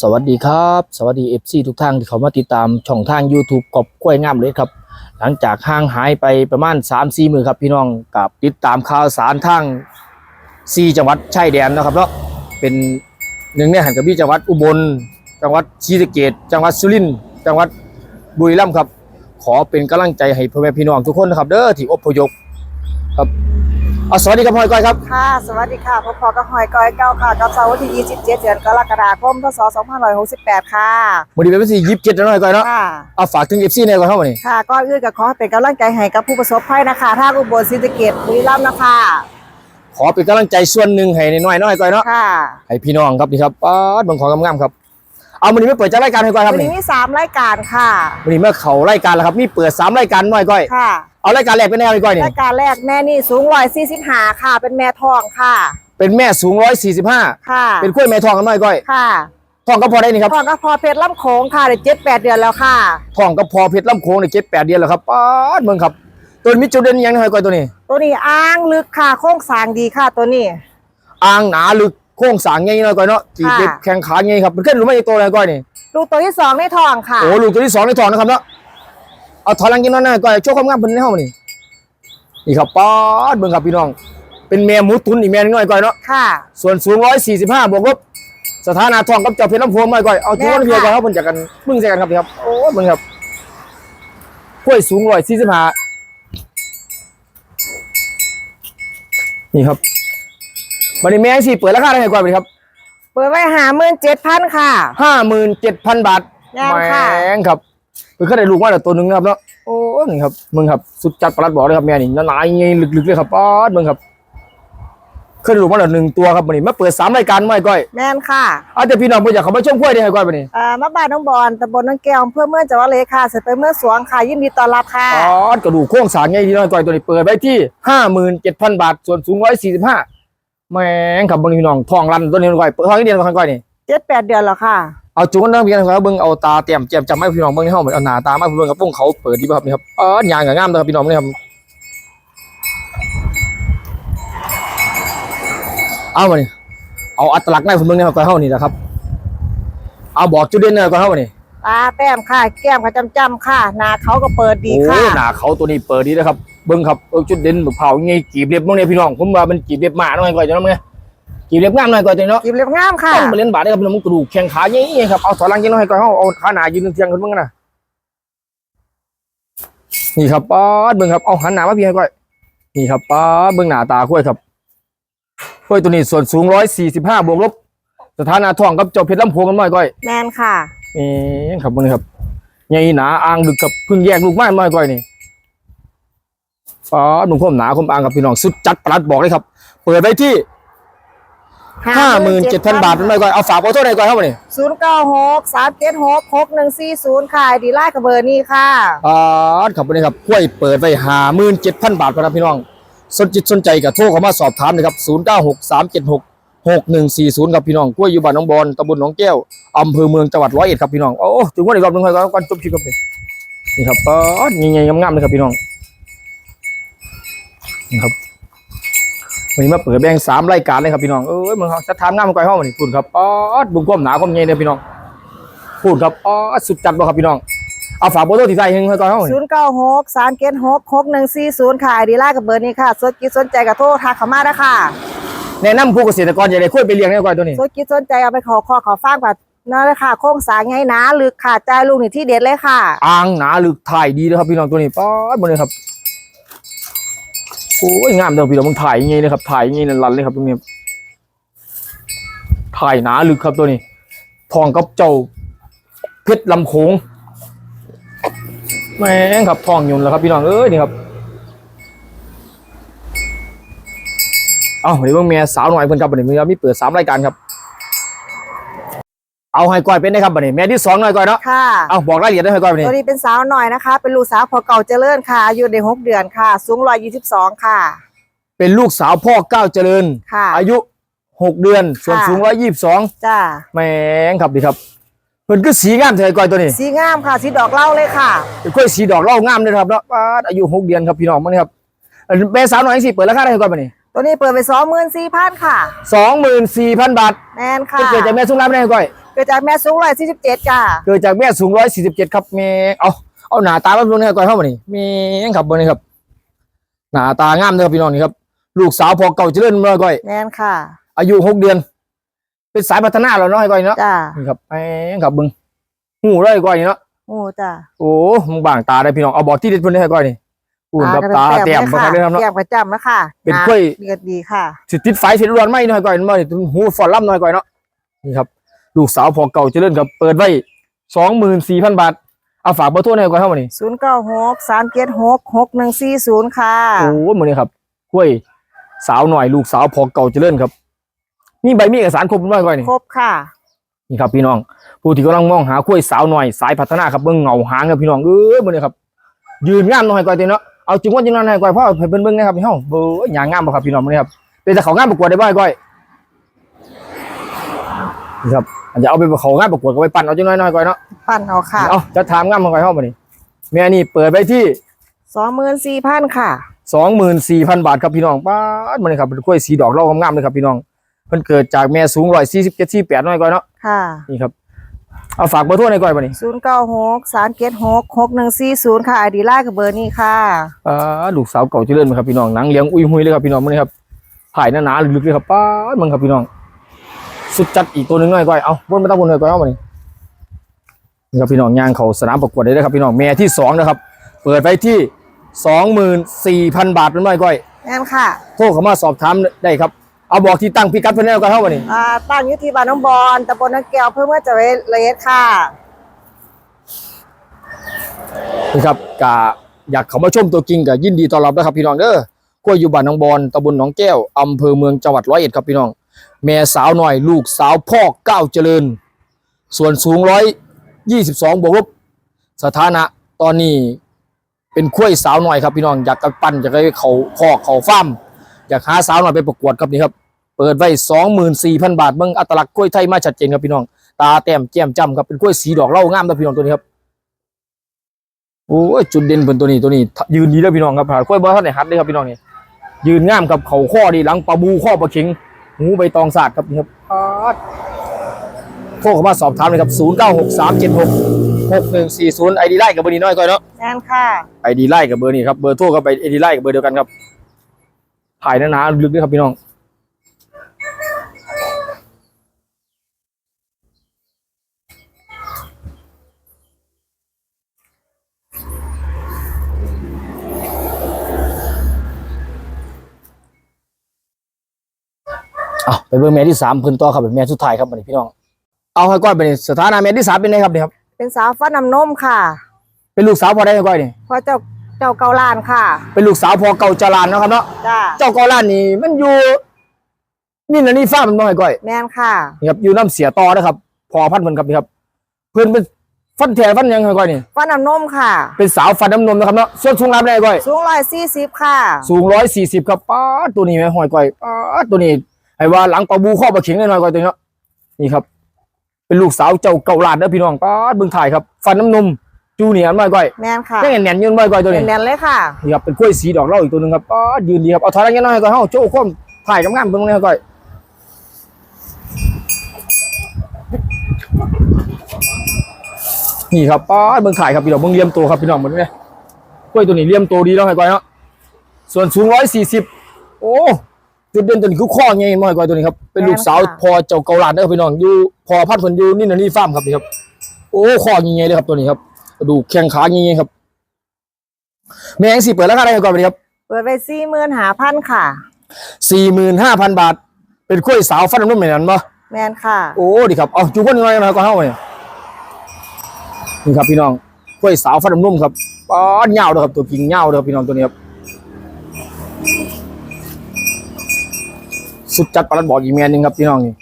สวัสดีครับ สวัสดี FC ทุกท่านที่เขามาติดตามช่องทาง YouTube กบกล้วยงามเลยครับ หลังจากห่างหายไปประมาณ3-4มสี่มือครับพี่น้องกับติดตามข่าวสารทาง4จังหวัดชายแดนนะครับเนาะเป็นหนึ่งในหันกับพี่จังหวัดอุบล จังหวัดศรีสะเกษจังหวัดสุรินทร์จังหวัดบุรีรัมย์ครับ ขอเป็นกำลังใจให้พ่อแม่พี่น้องทุกคนนะครับ เด้อที่อพยพครับ เอาสวัสดีครับพ่อยก้อยครับ ค่ะ สวัสดีค่ะพบกับหอยก้อยเก้าค่ะ กับเสาร์ที่ 27 เดือนกรกฎาคม พศ 2568 ค่ะวันนี้เป็นวันที่ยี่สิบเจ็ดแล้วหน่อยก้อยเนาะค่ะ เอาฝากถึง FC ในอยก่อนเท่าไหร่ค่ะก็อื่นก็ขอให้เป็นกำลังใจให้กับผู้ประสบภัยนะคะทางอุบลศรีสะเกษบุรีรัมย์นะคะ ขอเป็นกำลังใจส่วนหนึ่งให้น้อยๆน้อยก้อยเนาะค่ะให้พี่น้องครับนี่ครับป้าดเบางของงามๆครับ เอาวันนี้ไม่เปิดจากรายการให้ก้อยครับวันนี่นี้มี 3 รายการค่ะวันนี้เมื่อเขารายการแล้วครับมีเปิดสามรายการน้อยก้อย ค่ะ เอารายการแรกเป็นแนวนี่ก้อยนี่รายการแรกแม่นี่สูง145ค่ะ เป็นแม่ทองค่ะ เป็นแม่สูงร้อยสี่สิบห้าค่ะ เป็นกล้วยแม่ทองกันน้อยก้อยค่ะทองก็พอได้นี่ครับทองก็พอเพชรล่ำโขงค่ะได้7 8เดือนแล้วค่ะทองก็พอเพชรลำโค้งในเจ็ดแปดเดือนแล้วครับป้าดเมืองครับ ตัวนี้มีจุดเด่นยังน้อยก้อยตัวนี้ ตัวนี้อ้างลึกค่ะโค้งสร้างดีค่ะตัวนี้อ่างหนาลึกโค้งสางใหญ่น้อยก้อยเนาะจีบค่ะเด็บแข้งขาใหญ่ครับมันขึ้นหรือไม่ตัวน้อยก้อยนี่ลูกตัวที่สองในทองค่ะโอ้ลูกตัวที่สองในทองนะครับเนาะ เอาถอยหลังกินน้อยๆก้อยโชว์ความงามเพิ่นในห้องนี่นี่ครับป้าดเมืองครับพี่น้อง เป็นแม่หมูตุนอีกแม่นึงน้อยก้อยเนาะค่ะ ส่วนสูง145บวกลบสถานะทองกับเจ้าเพชรลำโพงมาก่อยเอาจุ๊บเพียก่อนครับเพิ่นจากกันมึงใส่กันครับพี่ครับโอ้มึงครับกล้วยสูง145นี่ครับวันนี้แม่สิเปิดราคาได้ไงก่อนไปครับเปิดไว้หาหมื่นเจ็ดพันค่ะ57,000บาทแม่นค่ะแม่งครับ เพิ่นเคยได้ลูกมาแล้วตัวหนึงนะครับเนาะโอ้นี่ครับมึงครับสุดจัดประหลัดบอกเลยครับแม่นี่หนาๆยังไงลึกๆเลยครับป๊อดมึงครับเคยได้ลูกมาแล้วหนึ่งตัวครับวันนี้มาเปิดสามรายการมาก่อยแม่นค่ะอาจจะพี่น้องบ่อยากเข้ามาชมกล้วยได้ไงก่อยวันนี้อ่ามาบ้านน้องบอลตำบลน้องแก้วอำเพื่อเมืองจังหวัดเลยค่ะเสร็จไปเมื่องสวงค่ะยินดีต้อนรับค่ะอ๋อกระดูกโครงสร้างไงที่น้อยก่อยตัวนี้เปิดไว้ที่ห้าหมื่นเจ็ดพันบาทส่วนสูงร้อยสี่สิบห้าแม่งครับเบิ่งพี่น้องทองรันตัวนี้น้อยก่อยเปิดทองนี้เดียวกันก่อยนี่เจ็ดแปดเดือนแล้วค่ะ เอาจุกกันเริ่มพี่น้องครับเบิ่งเอาตาเตรียมเจียมจำให้พี่น้องเบิ่งให้เฮาเหมือนเอาหน้าตามาเบิ่งกับพวกเขาเปิดดีป่ะครับนี่ครับเออยางกับงามเลยครับพี่น้องนี่ครับเอามานี่เอาอัตลักษณ์ในผมเบิ่งในก่อยเฮานี่นะครับ เอาบอกจุดเด่นในก่อยเฮามานี่ตาแต้มค่ะ แก้มค่ะจำจำๆค่ะหนาเขาก็เปิดดีโอ้ค่ะหน้าเขาตัวนี้เปิดดีนะครับเบิ่งครับเออจุดเด่นเผาไงกีบเล็บพวกนี้พี่น้องผมว่ามันกีบเล็บหมาหน่อยก่อนจะน้องไง กีบเล็บงามหน่อยก่อนจะเนาะกิบเรียบงามค่ะต้องไปเล่นบาสได้ครับพี่น้องมันกระดูกแข้งขาเงี้ยครับเอาถอยหลังกินหน่อยก่อนเอาเอาขาหนายืนเทียงขึ้นมึงนะนี่ครับป้าดเบิ่งครับเอาหันหน้ามาพี่ให้ก่อยนี่ครับป้าดเบิ่งหน้าตาคุ้ยครับคุ้ยตัวนี้ส่วนสูงร้อยสี่สิบห้าบวกลบสถานะทองกับเจ้าเพชรลำโพงกันหน่อยก่อยแมนค่ะนี่ครับมึงครับใหญ่หนาอ่างดึกกับเพึ่งแยกลูกไม้มาก่อยนี่ป้าดมึงคมหนาคมอ่างกับพี่น้องสุดจัดประหลัดบอกเลยครับ เปิดไปที่ ห้าหมื่นเจ็ดพันบาทเป็นไม่ก่อยเอาฝากโอโทษหน่อยก่อยครับวันนี้ศูนย์เก้าหกสามเจ็ดหกหกหนึ่งสี่ศูนย์ค่ะดีไล่กับเบอร์นี้ค่ะอ่าครับวันนี้ครับกล้วยเปิดไปหาหมื่นเจ็ดพันบาทครับพี่น้องสนจิตสนใจกับโทรเข้ามาสอบถามเลยครับศูนย์เก้าหกสามเจ็ดหกหกหนึ่งสี่ศูนย์ครับพี่น้องกล้วยอยู่บ้านหน้องบอนตำบลหนองแก้วอำเภอเมืองจังหวัดร้อยเอ็ดครับพี่น้องโอ้ถึงวันอีกรอบหนึงครับก่อนจบคลิปครับนี่นี่ครับป๊อดใหญ่ๆงามๆเลยครับพี่น้องนี่ครับ วันนี้มาเปิดแบ่งสามรายการเลยครับพี่น้องเอ้ยมึงเขาจะทำงานมาก่อยห้องวันนี้พูดครับป๊อดบุ้งก้มหนาก้มใหญ่เลยพี่น้องพูดครับป๊อดสุดจัดบ่ครับพี่น้องเอาฝากโบโต้ที่ใส่ให้ก่อนห้องศูนย์เก้าหกสามเจ็ดหกหกหนึ่งสี่ศูนย์ค่ะดีไล่กับเบอร์นี้ค่ะสนจิตสนใจกับโทรทักเข้ามาได้ค่ะแนะนำผู้เกษตรกรอย่าได้คุยไปเลี้ยงแน่ก่อนตัวนี้สนจิตสนใจเอาไปขอข้อขอฟ้างแบบนั่นเลยค่ะโค้งสร้างไงหนาลึกค่ะใจายลูกนี่ที่เด็ดเลยค่ะอ่างหนาลึกถ่ายดีเลยครับพี่น้องตัวนี้ป๊อดมาเลยครับ โอ้ยงามเด้อพี่น้องมึงถ่ายยังไงเลยครับถ่ายยังไงนั่นรันเลยครับตรงนี้ถ่ายหนาลึกครับตัวนี้ ทองกับเจ้าเพชรลำโขงแม่งครับทองยนต์แล้วครับพี่น้องเอ้ยนี่ครับเอาเดี๋ยวเบิ่งแม่สาวหน่อยเพิ่นครับบัดนี้มีมีเปิดสามรายการครับ เอาให้ก้อยเป็นได้ครับบัดนี้แม่ที่สองหน่อยก้อยเนาะค่ะ เอาบอกรายละเอียดได้ให้ก่อนวันนี้ตัวนี้เป็นสาวหน่อยนะคะ เป็นลูกสาวพอเก่าเจริญค่ะ อายุได้หกเดือนค่ะ สูงร้อยยี่สิบสองค่ะ เป็นลูกสาวพ่อเก้าวเจริญ ค่ะ อายุหกเดือน ส่วนค่ะ สูงร้อยยี่สิบสองจ้าแหมงครับดีครับเพิ่นก็สีงามเถอะก่อยตัวนี้สีงามค่ะ สีดอกเหล่าเลยค่ะ เป็นกล้วยสีดอกเหล่างามเลยนะครับแล้วป้าดอายุหกเดือนครับพี่น้องมั้งครับอันแม่สาวน้อยสิเปิดราคาได้ให้ก่อนวันนี้ตัวนี้เปิดไปสองหมื่นสี่พันค่ะ สองหมื่นสี่พันบาทแมนค่ะเป็นเกิดจากแม่สุงรามได้ให้ก่อย เกิดจากแม่สูงร้อยสี่สิบเจ็ดจ้าเกิดจากแม่สูงร้อยสี่สิบเจ็ดครับแม่เอาเอาหน้าตามาเบิ่งให้ก่อนเข้ามานี่แม่งครับเบิ่งนี่ครับ หน้าตางามเลยครับพี่น้องนี่ครับ ลูกสาวพอเก่าเจริญเมื่อก่อยแม่นค่ะ อายุหกเดือน เป็นสายพัฒนาแล้วเนาะไอ้ก่อยเนาะจ้านี่ครับแม่งครับเบิ่งหูเลยไอ้ก่อยนี่เนาะโอ้จ้าโอ้มึงบางตาได้พี่น้องเอาบอกที่เด็ดเพิ่นให้ก่อยนี่อุ่นกับตาแต้มบ่ทันได้ครับเนาะแต้มประจำแล้วค่ะ เป็นหากล้วยเดือดดีค่ะสิติดไฟสิร้อนไหมหน่อยก่อยมานี่หูฟอนล่ำหน่อยก่อยเนาะนี่ครับ ลูกสาวพอเก่าเจริญครับเปิดไว้สองหมื่นสี่พันบาทเอาฝากเบอร์โทรให้ก่อนเข้ามานี่ศูนย์เก้าหกสามเจ็ดหกหกหนึ่งสี่ศูนย์ค่ะโอ้หมือนี้ครับกล้วยสาวหน่อยลูกสาวพอเก่าเจริญครับมีใบมีเอกสารครบหน่อยก่อยนี่ครบค่ะนี่ครับพี่น้อง ผู้ที่กำลังมองหากล้วยสาวหน่อยสายพัฒนาครับเบิ่งเงาหางครับพี่น้องเอ้ยมือนี้ครับ ยืนงามหน่อยก่อยเต็มเนาะเอาจริงว่าจริงนั่นหน่อยก่อยเพราะเพิ่นเบิ่งนะครับพี่น้องเบ้ยอย่างงามบ่ครับพี่น้องมือนี้ครับเป็นแต่เขางามประกวดได้บ่อยก่อยนี่ครับ อันจะเอาไปเขางามประกวดก็ไปปั่นเอาจังน้อยๆก่อยเนาะปั่นเอาค่ะเอาจะถามงามมาก่อยเฮาบ่นี่แม่นี่เปิดไปที่สองหมื่นสี่พันค่ะสองหมื่นสี่พันบาทครับพี่น้องป้าดมันเลยครับเป็นกล้วยสีดอกเล่างามๆเลยครับพี่น้องเพิ่นเกิดจากแม่สูงร้อยสี่สิบเจ็ดสี่แปดน้อยก่อนเนาะค่ะนี่ครับเอาฝากเบอร์โทรในอยก่อนบ่นี่ศูนย์เก้าหกสามเจ็ดหกหกหนึ่งสี่ศูนย์ค่ะไอดีไลน์กับเบอร์นี้ค่ะอ่าลูกสาวเก่าเจริญมาครับพี่น้องหนังเลี้ยงอุ้ยหุยเลยครับพี่น้องมันนี่ครับถ่ายหนาๆลึกๆเลยครับป้าดมันครับพี่น้อง สุดจัดอีกตัวหนึ่งหน่อยก่อนเอาบนมาตั้งบนหน่อยก่อนเอาบ่นี่นี่ครับพี่น้องย่างเขาสนามประกวดได้เลยครับพี่น้องแม่ที่สองนะครับ เปิดไปที่สองหมื่นสี่พันบาทเป็นหน่อยก่อยแม่นค่ะ โทรเข้ามาสอบถามได้ครับเอาบอกที่ตั้งพิกัดเพิ่นแล้วกันเท่าบ่นี่อ่าตั้งอยู่ที่บ้านน้องบอลตำบลน้ำแก้วเพื่อเมื่อจะเวเลสค่ะนะครับกะอยากเขามาชมตัวจริงกับยินดีต้อนรับนะครับพี่น้องเด้อกล้วยอยู่บ้านหนองบอนตำบลหนองแก้วอำเภอเมืองจังหวัดร้อยเอ็ดครับพี่น้อง แม่สาวหน่อยลูกสาวพ่อเก้าวเจริญ ส่วนสูงร้อยยี่สิบสองบวกลบสถานะตอนนี้เป็นกล้วยสาวหน่อยครับพี่น้องอยากกับปั้นอยากให้เขาคอกเขาฟ้ามอยากหาสาวหน่อยไปประกวดครับนี่ครับ เปิดไว้สองหมื่นสี่พันบาทเบิ่งอัตลักษณ์กล้วยไทยมาชัดเจนครับพี่น้อง ตาแต้มแจ่มจ้ำครับเป็นกล้วยสีดอกเหล่างามนะพี่น้องตัวนี้ครับโอ้ยจุดเด่นเป็นตัวนี้ตัวนี้ ยืนดีแล้วพี่น้องครับหาค่อยบ่ท่านไหนฮัดเลยครับพี่น้องนี่ยืนงามกับเขาข้อดีหลังปลาบูข้อปลาเข็ง หูใบตองสาดครับนี่ครับป๊าดโทรเข้ามาสอบถามเลยครับ 0 9 6 3 7 6 6 1 4 0ไอดีไล่กับเบอร์นี้น้อยก่อนเนาะแม่นค่ะไอดีไล่กับเบอร์นี้ครับ เบอร์โทรกับไอดีไล่กับเบอร์เดียวกันครับถ่ายหนาๆลึกด้วยครับพี่น้อง ไปเบอร์แม่ที่สามเพิ่นต่อครับเป็นแม่สุดท้ายครับบัดนี้พี่น้อง เอาให้ก้อยไปนี่สถานะแม่ที่สามเป็นไงครับเนี่ยครับ เป็นสาวฟันน้ำนมค่ะเป็นลูกสาวพอได้ให้ก้อยนี่ พ่อเจ้าเจ้าเกาลานค่ะ เป็นลูกสาวพอเก่าจรานเนาะครับเนาะ จ้าเจ้าเก่าล้านนี่มันอยู่นี่นะนี่ฟ้ามันบ่ให้ก้อย แม่นค่ะ นี่ครับอยู่น้ำเสียต่อนะครับพอพันธุ์เพิ่นครับนี่ครับ เพิ่นเป็นฟันแท้ฟันหยังให้ก้อยนี่ ฟันน้ำนมค่ะ เป็นสาวฟันน้ำนมนะครับเนาะส่วนสูงรับได้ก้อย สูงร้อยสี่สิบค่ะ สูงร้อยสี่สิบครับป้าดตัวนี้แม่หอยก้อยป้าดตัวนี้ ให้ว่าหลังปลาบูข้อปลาเข็งหน่อยๆก้อยตัวนี้เนาะนี่ครับ เป็นลูกสาวเจ้าเก่าล้านเด้อพี่น้องป้าดเบิ่งถ่ายครับ ฟันน้ำนมจูเนียร์หน่อยก้อยแม่นค่ะยังแน่นๆอยืนไว้ก้อยตัวนี้แน่นๆเลยค่ะนี่ครับเป็นกล้วยสีดอกเหล่าอีกตัวหนึ่งครับป้าดยืนดีครับเอาถอยหลังยังน้อยให้ก่อนเฮาโจ้ข้อมถ่ายกำงามเบิ่งเลยก่อยนี่ครับป้าดเบิ่งถ่ายครับพี่น้องเบิ่งเลี่ยมตัวครับพี่น้องเหมือนไงกล้วยตัวนี้เลี่ยมตัวดีแล้วให้ก่อยเนาะส่วนสูงร้อยสี่สิบโอ้ จุดเด่นตัวนี้คือข้อไงน้อยก่อยตัวนี้ครับเป็นลูกสาวพอเจ้าเกาหลานเด้อพี่น้องอยู่พอพัดผลอยู่นี่นะนี่ฟาร์มครับนี่ครับ โอ้ข้อไงเลยครับตัวนี้ครับกระดูกแข้งขาไงครับ แมงสิเปิดราคาได้ก่อนไปครับ เปิดไปสี่หมื่นหาพันค่ะสี่หมื่นห้าพันบาท เป็นกล้วยสาวฟันน้ำนมเหมือนกันปะแม่นค่ะ โอ้ดีครับเอาจูบคนยังไงนะก่อนเท่าไหร่นี่ครับพี่น้องกล้วยสาวฟันน้ำนมครับป้อนเงาเลยครับตัวกิ่งเงาเลยครับพี่น้องตัวนี้ครับ สุดจัดปลัดบอกอีกแมนหนึงครับพี่น้องนี่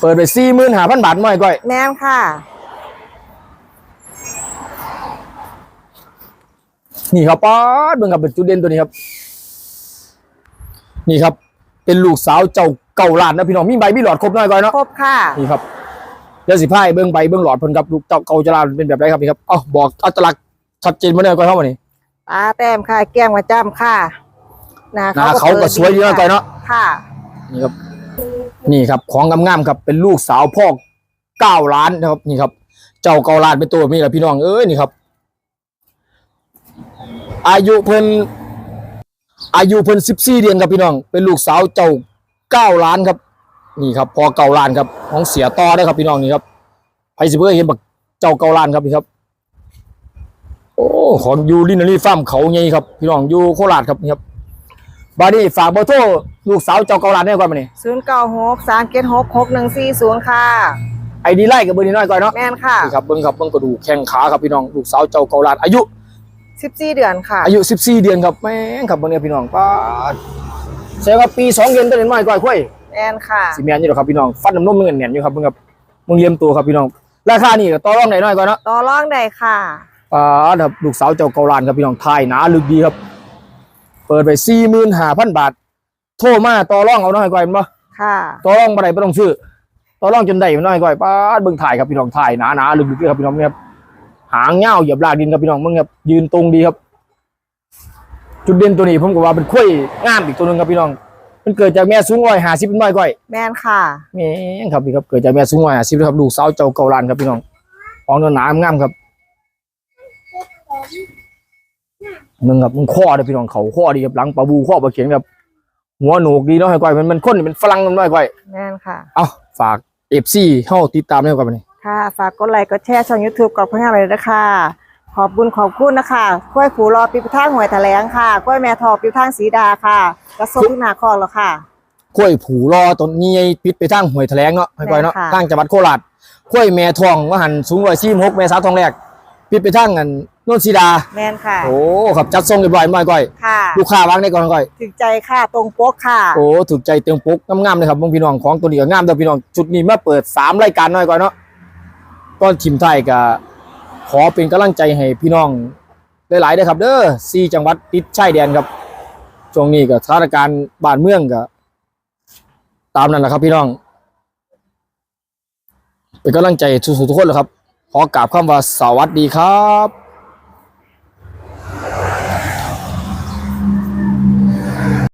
เปิดไปสี่หมื่นห้าพันบาทไม่ก้อย แม่นค่ะ นี่ครับป้าดเบิ่งครับเป็นจุดเด่นตัวนี้ครับ นี่ครับ เป็นลูกสาวเจ้าเก่าล้านนะพี่น้องมีใบมีหลอดครบหน่อยก่อนเนาะครบค่ะ นี่ครับเดี๋ยวสิพายเบิ่งใบเบิ่งหลอดเพิ่นครับลูกเจ้าเก่าจรานเป็นแบบไรครับนี่ครับเอ้าบอกอัตลักษณ์ชัดเจนมาหน่อยก่อนเท่ามานี่ ตาแต้มค่ะ แก้มประจำค่ะหน้าหน้าเขาก็สวยดีนะก่อนเนาะค่ะ นี่ครับ นี่ครับของงามๆครับเป็นลูกสาวพ่อเก้าล้านนะครับ นี่ครับ เจ้าเก้าล้านเป็นตัวแบบนี้แหละพี่น้องเอ้ยนี่ครับ อายุเพิ่นอายุเพิ่นสิบสี่เดือนครับพี่น้อง เป็นลูกสาวเจ้าเก้าล้านครับ นี่ครับ พอเก้าล้านครับของเสียต่อได้ครับพี่น้องนี่ครับไพสิเบอร์เห็นบักเจ้าเก้าล้านครับนี่ครับ โอ้ของอยูลินารีฟาร์มเขาไงครับ พี่น้องอยู่โคราชครับนี่ครับบาดนี้ฝากเบอร์โทรลูกสาวเจ้าเก้าล้านได้ก่อนมาเนี่ยศูนย์เก้าหกสามเจ็ดหกหกหนึ่งสี่ศูนย์ค่ะไอดีไล่กับเบอร์นี้น้อยก่อนเนาะแม่นค่ะนี่ครับเบิ้งครับเบิ้งกระดูกแข้งขาครับพี่น้องลูกสาวเจ้าเก้าล้านอายุสิบสี่เดือนค่ะ อายุ14เดือนครับแม่งครับเบิ้งเนี่ยพี่น้องป้าดแสดงว่าปีสองเดือนเป็นน้อยก่อยค่อยแม่นค่ะสิแม่นอยู่หรอกครับพี่น้องฟันน้ำนมมันแน่นอยู่ครับเบิ้งครับมึงเยี่ยมตัวครับพี่น้องราคานี่ก็ต่อรองได้น้อยก่อนเนาะต่อรองได้ค่ะ ป้าดครับลูกสาวเจ้าเก้าล้านครับพี่น้องทายหนาลึกดีครับ เปิดไป45,000บาท โทรมาต่อรองเอาน้อยก่อยแม่นบ่ค่ะต่อรองบ่ได้บ่ต้องซื้อต่อรองจนได้มันน้อยก่อยป้าดเบิ่งถ่ายครับพี่น้องถ่ายหนาหนาๆลึกๆครับพี่น้องเนี่ยครับหางเงาวเหยียบลากดินครับพี่น้องมึงครับยืนตรงดีครับ จุดเด่นตัวนี้ผมก็ว่าเป็นข้อยงามอีกตัวหนึงครับพี่น้อง มันเกิดจากแม่สูงร้อยห้าสิบเป็นน้อยก่อยแม่นค่ะแม่งครับพี่ครับเกิดจากแม่สูงร้อยห้าสิบครับลูกสาวเจ้าเกาลันครับพี่น้องของเนื้อหนางามครับ มึงครับมึงข้อเลยพี่น้องเขาข้อดีครับหลังปลาบูข้อปลาเขียนครับหัวโหนกดีเนาะให้ก่อยมันมันข้นเป็นฝรั่งมันน้อยก่อยแม่นค่ะ เอาฝากเอฟซีเข้าติดตามด้วยกันไปนี่ค่ะ ฝากกดไลค์กดแชร์ช่อง YouTube กับเพื่อนๆเลยนะคะขอบบุญขอบคุณนะคะกล้วยผูรอปีพทางหวยแถลงค่ะกล้วยแม่ทองปีพทางสีดาค่ะกระโซที่นาคองแล้วค่ะกล้วยผูรอต้นนี้ปิดไปทางห้วยแถลงเนาะให้ก่อยเนาะแม่นค่ะทางจังหวัดโคราชกล้วยแม่ทองว่าหันสูงร้อยสี่หกแม่สาวทองแรกปิดไปทางกัน โนนสีดา แม่นค่ะ โอ้ครับจัดทรงเรียบร้อยมาก่อย ค่ะ ลูกค้าวางได้ก่อนก่อย ถึงใจค่ะ ตรงปกค่ะ โอ้ถูกใจเต็มปุ๊กงามๆเลยครับพวกพี่น้องของตัวนี้ก็งามแต่พี่น้องชุดนี้มาเปิดสามรายการหน่อยก่อนเนาะก็ทีมไทยก็ขอเป็นกำลังใจให้พี่น้องหลายๆเด้อครับ เด้อสี่จังหวัดติดชายแดนครับช่วงนี้ก็สถานการณ์บ้านเมืองก็ตามนั้นแหละครับพี่น้อง เป็นกำลังใจสุดๆทุกคนเลยครับ ขอกราบคำว่าสวัสดีครับ